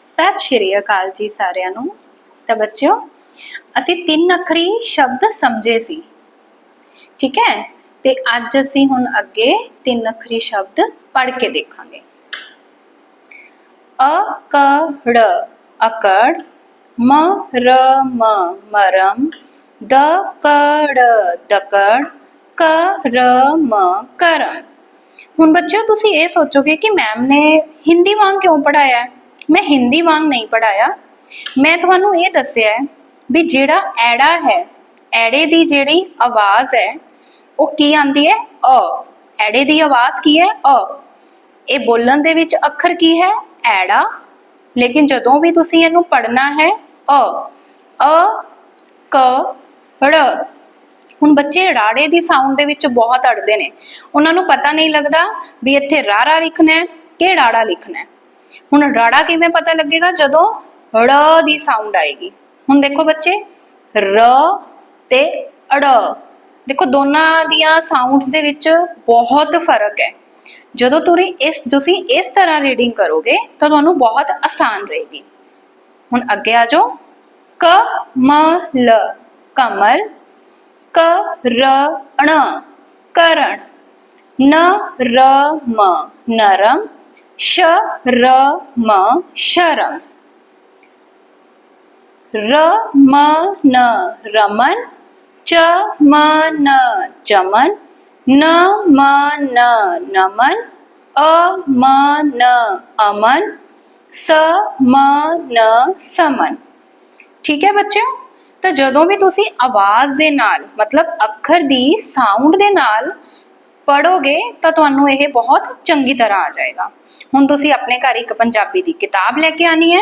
ਸਤਿ ਸ਼੍ਰੀ ਅਕਾਲ ਜੀ ਸਾਰਿਆਂ ਨੂੰ। ਤਾਂ ਬੱਚਿਓ, ਅਸੀਂ ਤਿੰਨ ਅੱਖਰੀ ਸ਼ਬਦ ਸਮਝੇ ਸੀ। ਠੀਕ ਹੈ? ਤੇ ਅੱਜ ਅਸੀਂ ਹੁਣ ਅੱਗੇ ਤਿੰਨ ਅੱਖਰੀ ਸ਼ਬਦ ਪੜ੍ਹ ਕੇ ਦੇਖਾਂਗੇ। ਅਕੜ ਅਕੜ ਮ ਰ ਮ ਮਰਮ, ਦਕੜ ਦਕੜ, ਕਰਮ ਕਰਮ। ਹੁਣ ਬੱਚਿਓ, ਤੁਸੀਂ ਇਹ ਸੋਚੋਗੇ ਕਿ ਮੈਮ ਨੇ ਹਿੰਦੀ ਵਾਂਗ ਕਿਉਂ ਪੜਾਇਆ ਹੈ ਮੈਂ ਹਿੰਦੀ ਵਾਂਗ ਨਹੀਂ ਪੜਾਇਆ ਮੈਂ ਤੁਹਾਨੂੰ ਇਹ ਦੱਸਿਆ ਹੈ ਵੀ ਜਿਹੜਾ ਐੜਾ ਹੈ, ਐੜੇ ਦੀ ਜਿਹੜੀ ਆਵਾਜ਼ ਹੈ, ਉਹ ਕੀ ਆਂਦੀ ਹੈ? ਅ। ਐੜੇ ਦੀ ਆਵਾਜ਼ ਕੀ ਹੈ? ਅ। ਇਹ ਬੋਲਣ ਦੇ ਵਿੱਚ ਅੱਖਰ ਕੀ ਹੈ? ਐੜਾ। ਲੇਕਿਨ ਜਦੋਂ ਵੀ ਤੁਸੀਂ ਇਹਨੂੰ ਪੜਨਾ ਹੈ, ਅ। ਅ, ਕ, ੜ। ਹੁਣ ਬੱਚੇ ਰਾੜੇ ਦੀ ਸਾਊਂਡ ਦੇ ਵਿੱਚ ਬਹੁਤ ਅੜਦੇ ਨੇ। ਉਹਨਾਂ ਨੂੰ ਪਤਾ ਨਹੀਂ ਲੱਗਦਾ ਵੀ ਇੱਥੇ ਰਾਰਾ ਲਿਖਣਾ ਹੈ ਕਿ ਰਾੜਾ ਲਿਖਣਾ ਹੈ। ਹੁਣ ਰਾੜਾ ਕਿਵੇਂ ਪਤਾ ਲੱਗੇਗਾ? ਜਦੋਂ ੜ ਦੀ ਸਾਊਂਡ ਆਏਗੀ। ਹੁਣ ਦੇਖੋ ਬੱਚੇ, ਰ ਤੇ ਅੜ। ਦੇਖੋ ਦੋਨਾਂ ਦੀਆਂ ਸਾਊਂਡਸ ਦੇ ਵਿੱਚ ਬਹੁਤ ਫ਼ਰਕ ਹੈ। ਜਦੋਂ ਤੁਸੀਂ ਇਸ ਤੁਸੀਂ ਇਸ ਤਰ੍ਹਾਂ ਰੀਡਿੰਗ ਕਰੋਗੇ, ਤਾਂ ਤੁਹਾਨੂੰ ਬਹੁਤ ਆਸਾਨ ਰਹੇਗੀ। ਹੁਣ ਅੱਗੇ ਆ ਜਾਓ। ਕ ਮ ਲ ਕਮਲ, ਕਰਨ ਕਰਨ ਨ ਰ ਮ ਨਰਮ। ਸ਼ ਰ ਮ ਸ਼ਰਮ ਰ ਮ ਨ ਰਮਨ ਚ ਮ ਨ ਚਮਨ ਨ ਮ ਨ ਨਮਨ ਅ ਮ ਨ ਅਮਨ ਸ ਮ ਨ ਸਮਨ ਠੀਕ ਹੈ ਬੱਚਿਓ ਤਾਂ ਜਦੋਂ ਵੀ ਤੁਸੀਂ ਆਵਾਜ਼ ਦੇ ਨਾਲ ਮਤਲਬ ਅੱਖਰ ਦੀ ਸਾਊਂਡ ਦੇ ਨਾਲ ਪੜੋਗੇ ਤਾਂ ਤੁਹਾਨੂੰ ਇਹ ਬਹੁਤ ਚੰਗੀ ਤਰ੍ਹਾਂ ਆ ਜਾਏਗਾ। ਹੁਣ ਤੁਸੀਂ ਆਪਣੇ ਘਰ ਇੱਕ ਪੰਜਾਬੀ ਦੀ ਕਿਤਾਬ ਲੈ ਕੇ ਆਣੀ ਹੈ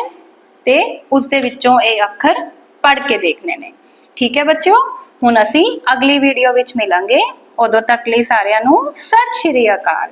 ਤੇ ਉਸ ਦੇ ਵਿੱਚੋਂ ਇਹ ਅੱਖਰ ਪੜ੍ਹ ਕੇ ਦੇਖਣੇ ਨੇ। ਠੀਕ ਹੈ ਬੱਚਿਓ? ਹੁਣ ਅਸੀਂ ਅਗਲੀ ਵੀਡੀਓ ਵਿੱਚ ਮਿਲਾਂਗੇ। ਉਦੋਂ ਤੱਕ ਲਈ ਸਾਰਿਆਂ ਨੂੰ ਸਤਿ ਸ਼੍ਰੀ ਅਕਾਲ।